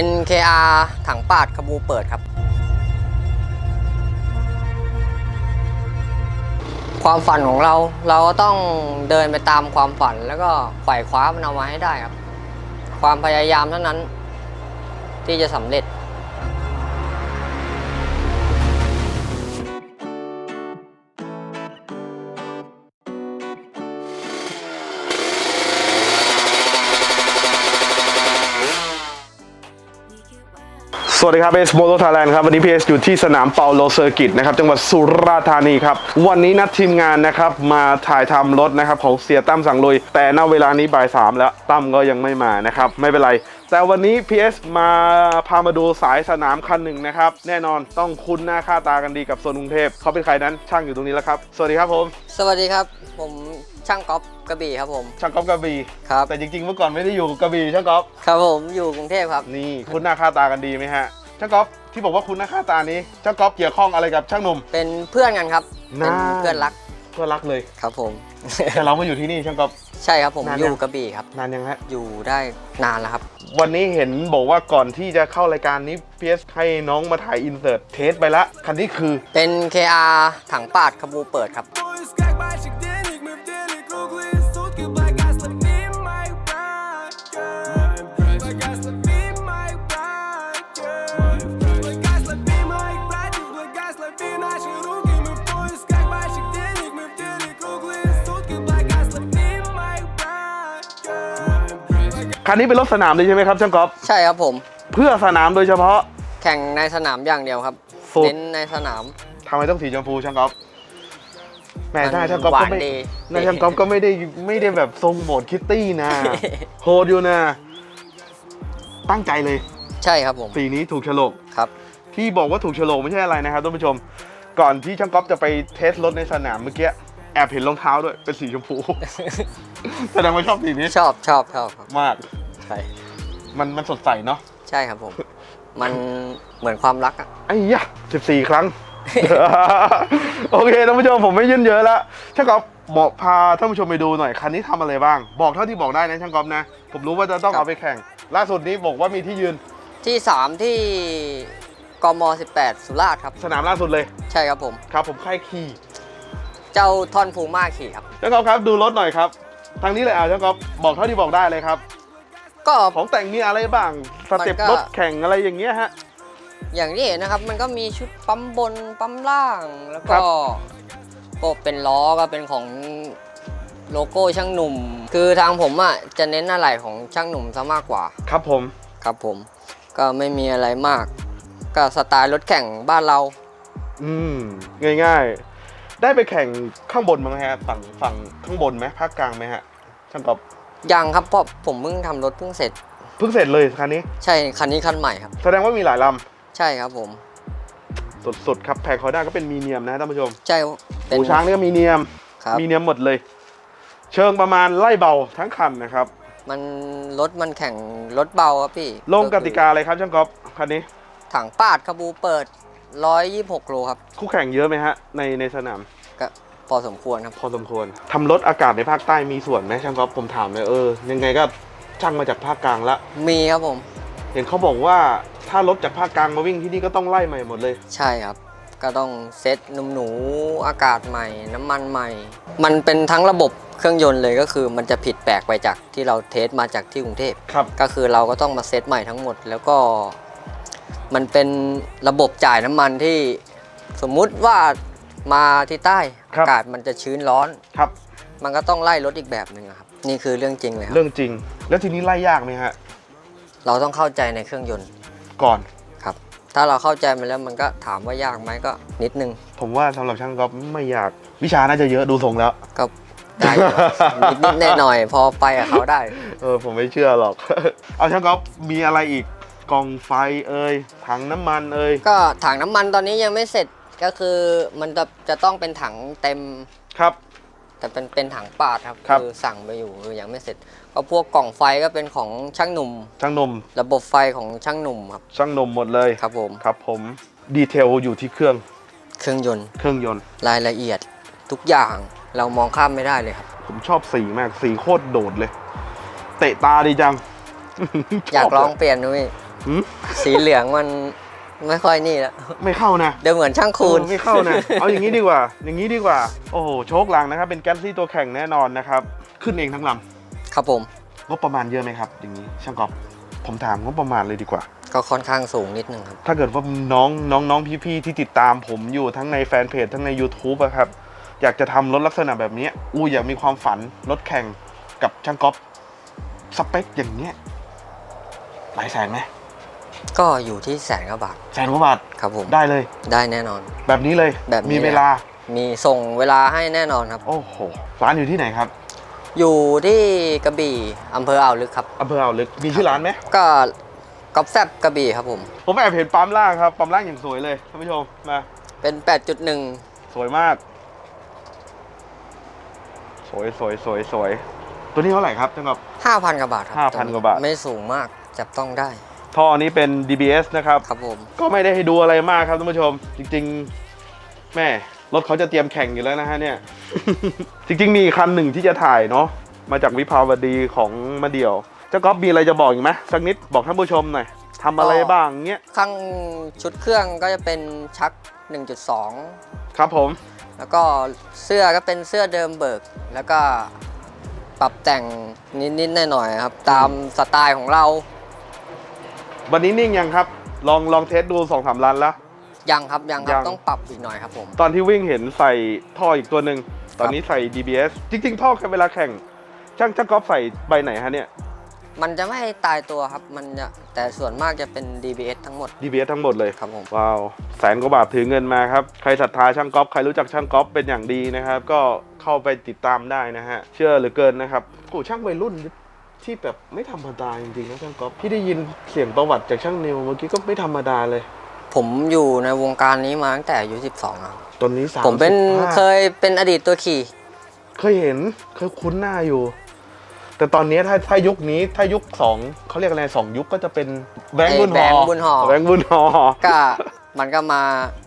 เป็น KR ถังปาดขบูเปิดครับ ความฝันของเราเราก็ต้องเดินไปตามความฝันแล้วก็ไขว่คว้ามันเอามาให้ได้ครับ ความพยายามเท่านั้น ที่จะสำเร็จ สวัสดีครับเอสโมโตไทยแลนด์ครับ วันนี้พีเอสอยู่ที่สนามเปาโลเซอร์กิตนะครับจังหวัดสุราษฎร์ธานีครับ วันนี้นัดทีมงานนะครับ มาถ่ายทำรถนะครับ ของเสียตั้มสั่งลุย แต่ณเวลานี้บ่ายสามแล้วตั้มก็ยังไม่มานะครับ ไม่เป็นไร แต่วันนี้ PS มาพามาดูสายสนามคันหนึ่งนะครับ แน่นอนต้องคุ้นหน้าค่าตากันดีกับโซนกรุงเทพเขาเป็นใครนั้นช่างอยู่ตรงนี้แล้วครับ สวัสดีครับผม สวัสดีครับ ผม ช่างก๊อฟกระบี่ครับผมช่างก๊อฟกระบี่ครับแต่จริงๆเมื่อก่อนไม่ได้อยู่กระบี่ช่างก๊อฟครับผมอยู่กรุงเทพครับนี่คุ้นหน้าค่าตากันดีไหมฮะช่างก๊อฟที่บอกว่าคุ้นหน้าค่าตานี้ช่างก๊อฟเกี่ยวข้องอะไรกับช่างหนุ่มเป็นเพื่อนกันครับเป็นน่าเพื่อนรักเพื่อนรักเลยครับผมแต่เรามาอยู่ที่นี่ช่างก๊อฟใช่ครับผมนานอยังยู่กระบี่ครับนานยังฮะอยู่ได้นานแล้วครับ วันนี้เห็นบอกว่าก่อนที่จะเข้ารายการนี้พีเอสให้น้องมาถ่ายอินเสิร์ตเทสไปละคันนี้คือเป็น KR ถังปาดขบูเปิดครับ คันนี้เป็นรถสนามเลยใช่ไหมครับช่างก๊อฟใช่ครับผม เพื่อสนามโดยเฉพาะ แข่งในสนามอย่างเดียวครับสุด เน้นในสนาม ทำไมต้องสีชมพูช่างก๊อฟแหม่มันหน้าช่างก๊อฟหวาก็นไม่ดี หน้าช่างก๊อฟก็ไม่ได้ไม่ได้แบบทรงโหมดคิตตี้นะ โหดอยู่นะ ตั้งใจเลย ใช่ครับผมสีนี้ถูกโฉลก ครับ ที่บอกว่าถูกโฉลกไม่ใช่อะไรนะครับท่านผู้ชม ก่อนที่ช่างก๊อฟจะไปเทสรถในสนามเมื่อกี้แอบเห็นรองเท้าด้วยเป็นสีชมพู แสดงว่าชอบสีนี้ชอบชอบชอบครับมาก ใช่มันมันสดใสเนาะใช่ครับผม มันเหมือนความรักอะไอ้ยะ14ครั้ง โอเคท่านผู้ชมผมไม่ยืนเยอะแล้วช่างก๊อฟบอกพาท่านผู้ชมไปดูหน่อยคันนี้ทำอะไรบ้าง บอกเท่าที่บอกได้นะช่างก๊อฟนะ ผมรู้ว่าจะต้องเอาไปแข่ง ล่าสุดนี้บอกว่ามีที่ยืนที่ 3 ที่กม 18 สุราษฎร์ครับ สนามล่าสุดเลยใช่ครับผม ครับ ผมค่ายขี่เจ้าท่อนฟูมาขี่ครับ ช่างก๊อฟครับดูรถหน่อยครับทางนี้เลยอะช่างก๊อฟบอกเท่าที่บอกได้เลยครับ ก็ ของแต่งมีอะไรบ้างสเต็ปมันก็ รถแข่งอะไรอย่างเงี้ยฮะ อย่างที่เห็นนะครับ มันก็มีชุดปั๊มบนปั๊มล่างแล้วครัก็บก็เป็นล้อก็เป็นของโลโก้ช่างหนุ่ม คือทางผมอะจะเน้นอะไรของช่างหนุ่มซะมากกว่า ครับผม ครับผมก็ไม่มีอะไรมาก ก็สไตล์รถแข่งบ้านเรา อืม ง่ายๆ ได้ไปแข่งข้างบนมั้งฮะ ฝั่งฝั่งข้างบนไหมภาคกลางไหมฮะ ช่างก๊อฟ ยังครับเพราะผมเพิ่งทำรถเพิ่งเสร็จ เพิ่งเสร็จเลยคันนี้ ใช่คันนี้คันใหม่ครับ แสดงว่ามีหลายลใช่ครับผมำสุดๆครับแพงคอด้าก็เป็นมีเนียมนะท่านผู้ชมใช่เป็นหูช้างนี่ก็มีเนียม ครับ มีเนียมหมดเลย เชิงประมาณไล่เบาทั้งคันนะครับ มันรถมันแข่งรถเบาครับพี่ลงกคือติกาอะไรครับช่างก๊อฟคันนี้ถังปาดขบูเปิด 126 โลครับคู่แข่งเยอะไหมฮะในในสนาม ก็ พอสมควรครับ พอสมควรทำรถอากาศในภาคใต้มีส่วนไหมช่างก๊อฟผมถามเลยเออยังไงก็ช่างมาจากภาคกลางละมีครับผม เห็นเขาบอกว่าถ้ารถจากภาคกลางมาวิ่งที่นี่ก็ต้องไล่ใหม่หมดเลย ใช่ครับ ก็ต้องเซ็ตนุ่มหนูอากาศใหม่ น้ำมันใหม่ มันเป็นทั้งระบบเครื่องยนต์เลยก็คือมันจะผิดแปลกไปจากที่เราเทสมาจากที่กรุงเทพครับ ก็คือเราก็ต้องมาเซตใหม่ทั้งหมด แล้วก็ มันเป็นระบบจ่ายน้ำมันที่สมมุติว่า มาที่ใต้ครับอากาศมันจะชื้นร้อน ครับ มันก็ต้องไล่รถอีกแบบหนึ่งอะครับนี่คือเรื่องจริงเลยครับ เรื่องจริง แล้วทีนี้ไล่ยากไหมฮะ เราต้องเข้าใจในเครื่องยนต์ก่อน ครับ ถ้าเราเข้าใจมันแล้วมันก็ถามว่ายากไหมก็นิดนึงผมว่าสำหรับช่างก๊อฟไม่อยาก วิชาน่าจะเยอะดูทรงแล้ว ก็ได้อยู่ นิดๆหน่อยๆพอไปกับเขาได้ เออผมไม่เชื่อหรอก เอาช่างก๊อฟมีอะไรอีกกล่องไฟเอ่ยถังน้ำมันเอ่ยก็ถังน้ำมันตอนนี้ยังไม่เสร็จ ก็คือมันจะจะต้องเป็นถังเต็ม ครับ แต่เป็นเป็นถังปาดครับครับอสั่งไปอยู่คือยังไม่เสร็จก็พวกกล่องไฟก็เป็นของช่างหนุ่ม ช่างนมระบบไฟของช่างหนุ่มครับ ช่างนมหมดเลยครับผมครับผมดีเทลอยู่ที่เครื่องเครื่องยนต์เครื่องยนต์ รายละเอียดทุกอย่างเรามองข้ามไม่ได้เลยครับ ผมชอบสีมากสีโคตรโดดเลย เตะตาดีจัง อยากชบลองเปลี่ยนดูพี่หืม สีเหลืองมัน ไม่ค่อยนี่แล้วไม่เข้านะเดี๋ยวเหมือนช่างคูณเออไม่เข้านะเอาอย่างนี้ดีกว่า อย่างนี้ดีกว่า โอ้โหโชคหลังนะครับ เป็นแก๊สซี่ตัวแข่งแน่นอนนะครับ ขึ้นเองทั้งลครับผมำงบประมาณเยอะไหมครับ อย่างนี้ช่างกอบผมถามงบประมาณเลยดีกว่า ก็ค่อนข้างสูงนิดนึงครับ ถ้าเกิดว่าน้องน้องน้องพี่ๆที่ติดตามผมอยู่ทั้งในแฟนเพจทั้งใน YouTube อะครับ อยากจะทำรถลักษณะแบบนี้อู้อยากมีความฝันรถแข่งกับช่างก๊อฟสเปคอย่างเนี้ยหลายแสนไหม ก็อยู่ที่แสนกว่าบาทแสนกว่าบาทครับผมได้เลยได้แน่นอน แบบนี้เลยแบบนี้มีเลยเวลา มีส่งเวลาให้แน่นอนครับ โอ้โหร้านอยู่ที่ไหนครับ อยู่ที่กระบี่อำเภออ่าวลึกครับอำเภออ่าวลึกมีชื่อร้านไหมก็ก๊อฟแซบกระบี่ครับผม ผมแอบเห็นปั๊มล่างครับปั๊มล่างอย่างสวยเลยท่านผู้ชมมาเป็น 8.1 สวยมาก สวยสวยสวยสวยตัวนี้เท่าไหร่ครับจังกับ5,000กว่าบาทครับ5,000กว่าบาท ไม่สูงมากจับต้องได้ ท่อนี้เป็น DBS นะครับ ครับผม ก็ไม่ได้ให้ดูอะไรมากครับท่านผู้ชม จริง ๆ แม่รถเขาจะเตรียมแข่งอยู่แล้วนะฮะเนี่ย จริง ๆ มีคันหนึ่งที่จะถ่ายเนาะมาจากวิภาวดีของมาเดี่ยวเจ้าก๊อฟมีอะไรจะบอกอีกไหมสักนิดบอกท่านผู้ชมหน่อยทำอะไรบ้างเงี้ยข้างชุดเครื่องก็จะเป็นชัก 1.2 ครับผม แล้วก็เสื้อก็เป็นเสื้อเดิมเบิก แล้วก็ปรับแต่งนิดๆหน่อยๆครับ ตามสไตล์ของเรา วันนี้นิ่งยังครับ ลองลองเทสดูสองสามลันแล้ว ยังครับยังคยัรับง ต้องปรับอีกหน่อยครับผม ตอนที่วิ่งเห็นใส่ท่ออีกตัวหนึ่งตอนนี้ใส่ DBS จริงๆ ท่อแค่เวลาแข่ง ช่างช่างก๊อฟใส่ใบไหนฮะเนี่ย มันจะไม่ตายตัวครับมันจะแต่ส่วนมากจะเป็น DBS ทั้งหมด DBS ทั้งหมดเลย ครับผม ว้าวแสนกว่าบาทถือเงินมาครับ ใครศรัทธาช่างก๊อฟใครรู้จักช่างก๊อฟเป็นอย่างดีนะครับ ก็เข้าไปติดตามได้นะฮะ เชื่อเหลือเกินนะครับโอ้ช่างวัยรุ่น ที่แบบไม่ธรรมดาจริงๆนะช่างก๊อฟพี่ได้ยินเสียงประวัติจากช่างนิวเมื่อกี้ก็ไม่ธรรมดาเลย ผมอยู่ในวงการนี้มาตั้งแต่อายุ12นะครับตอนนี้สามผมเป็นสิบห้าเคยเป็นอดีตตัวขี่ เคยเห็นเคยคุ้นหน้าอยู่ แต่ตอนนี้ถ้าถ้ายุคนี้ถ้ายุคสองเขาเรียกอะไรสองยุคก็จะเป็นแบงค์บุญหแบองค์บุญห่อแบงค์บุญหอก็มันก็มา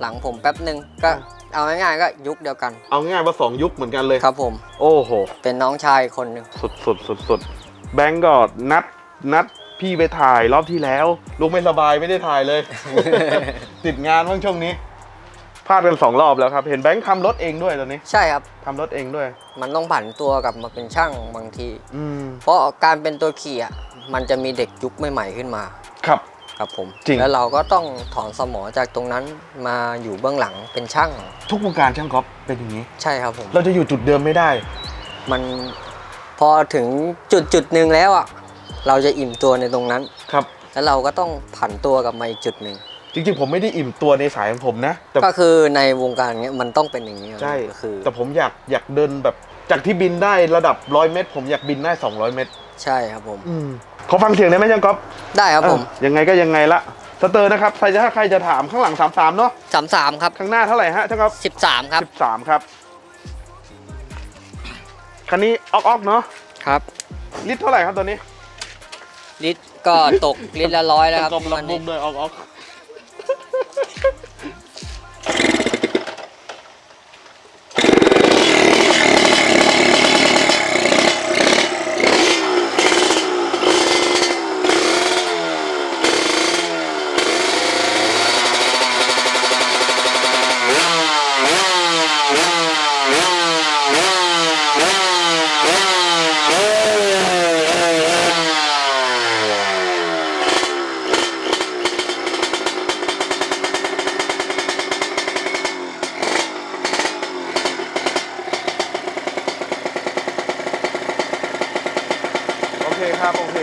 หลังผมแป๊บหนึ่งก็เอาง่ายๆก็ยุคเดียวกัน เอาง่ายว่าสองยุคเหมือนกันเลยครับผม โอ้โห เป็นน้องชายคนหนึ่งสุดสุดสุดสุด แบงก์ก็นัดนัดพี่ไปถ่ายรอบที่แล้ว ลุงไม่สบายไม่ได้ถ่ายเลย ติดงานบ้างช่วงนี้พลาดกันสองรอบแล้วครับ เห็นแบงค์ทำรถเองด้วยตอนนี้ใช่ครับ ทำรถเองด้วย มันต้องผันตัวกลับมาเป็นช่างบางที อืม เพราะการเป็นตัวขี่อะมันจะมีเด็กยุคใหม่ๆขึ้นมา ครับ ครับผม จริง แล้วเราก็ต้องถอนสมอจากตรงนั้นมาอยู่เบื้องหลังเป็นช่าง ทุกวงการช่างก๊อฟเป็นอย่างนี้ ใช่ครับผม เราจะอยู่จุดเดิมไม่ได้ มัน พอถึงจุดจุดๆหนึ่งแล้วอะเราจะอิ่มตัวในตรงนั้น ครับ แล้วเราก็ต้องผันตัวกลับมาอีกจุดหนึ่งจริงๆ ผมไม่ได้อิ่มตัวในสายของผมนะแต่ก็คือในวงการเนี้ยมันต้องเป็นอย่างนี้ครับใช่ก็คือ แต่ผมอยากอยากเดินแบบจากที่บินได้ระดับร้อยเมตร ผมอยากบินได้ 200 เมตร ใช่ครับผมอืมขอฟังเสียงได้ไหมช่างก๊อฟได้ครับผมเอ้ายังไงก็ยังไงละสเตอร์นะครับใครจะถ้าใครจะถามข้างหลัง 33 เนาะสามสามครับ ข้างหน้าเท่าไหร่ฮะช่างก๊อฟสิบสามครับ 13 ครับ คันนี้ออกออกเนาะครับ ลิตรเท่าไหร่ครับตัวนี้ ลิตรก็ตกลิตรละร้อยแล้วครับกลมวันลำบุนี้มเลยออกออก เคครับ โอเค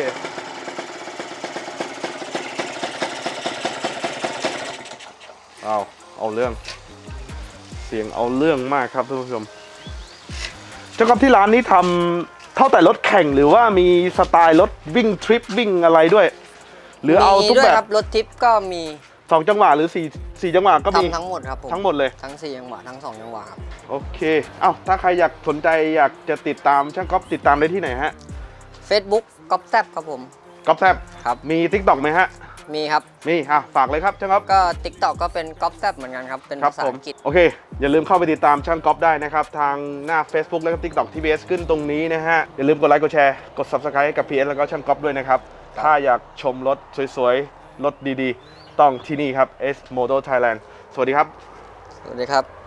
เอา เอาเรื่อง เสียงเอาเรื่องมากครับท่านผู้ชมเจ้ากับที่ร้านนี้ทำเท่าแต่รถแข่งหรือว่ามีสไตล์รถวิ่งทริปวิ่งอะไรด้วย หรือเอาทุกมีด้วยแบครับ บรถทิปก็มีสองจังหวะหรือสี่สี่จังหวะก็มี ทำทั้งหมดครับผมทั้งหมดเลย ทั้งสี่จังหวะทั้งสองจังหวะครับ โอเค เอ้า ถ้าใครอยากสนใจอยากจะติดตามช่างก๊อฟติดตามได้ที่ไหนฮะ Facebook ก๊อฟแซบครับผม ก๊อฟแซบครับ มีทิกตอกไหมฮะ มีครับ มีอะฝากเลยครับช่างก๊อฟ ก็ TikTok ก็เป็นก๊อฟแซบเหมือนกันครับ เป็นครับภาษาผมอังกฤษ โอเค อย่าลืมเข้าไปติดตามช่างก๊อฟได้นะครับ ทางหน้า Facebook แล้วก็ TikTok TBS ขึ้นตรงนี้นะฮะ อย่าลืมกดไลค์กดแชร์กด Subscribe ให้กับ PS แล้วก็ช่างก๊อฟด้วยนะครับ ครับ ถ้าอยากชมรถสวยๆ รถดีๆ ต้องที่นี่ครับ S Moto Thailand สวัสดีครับ สวัสดีครับ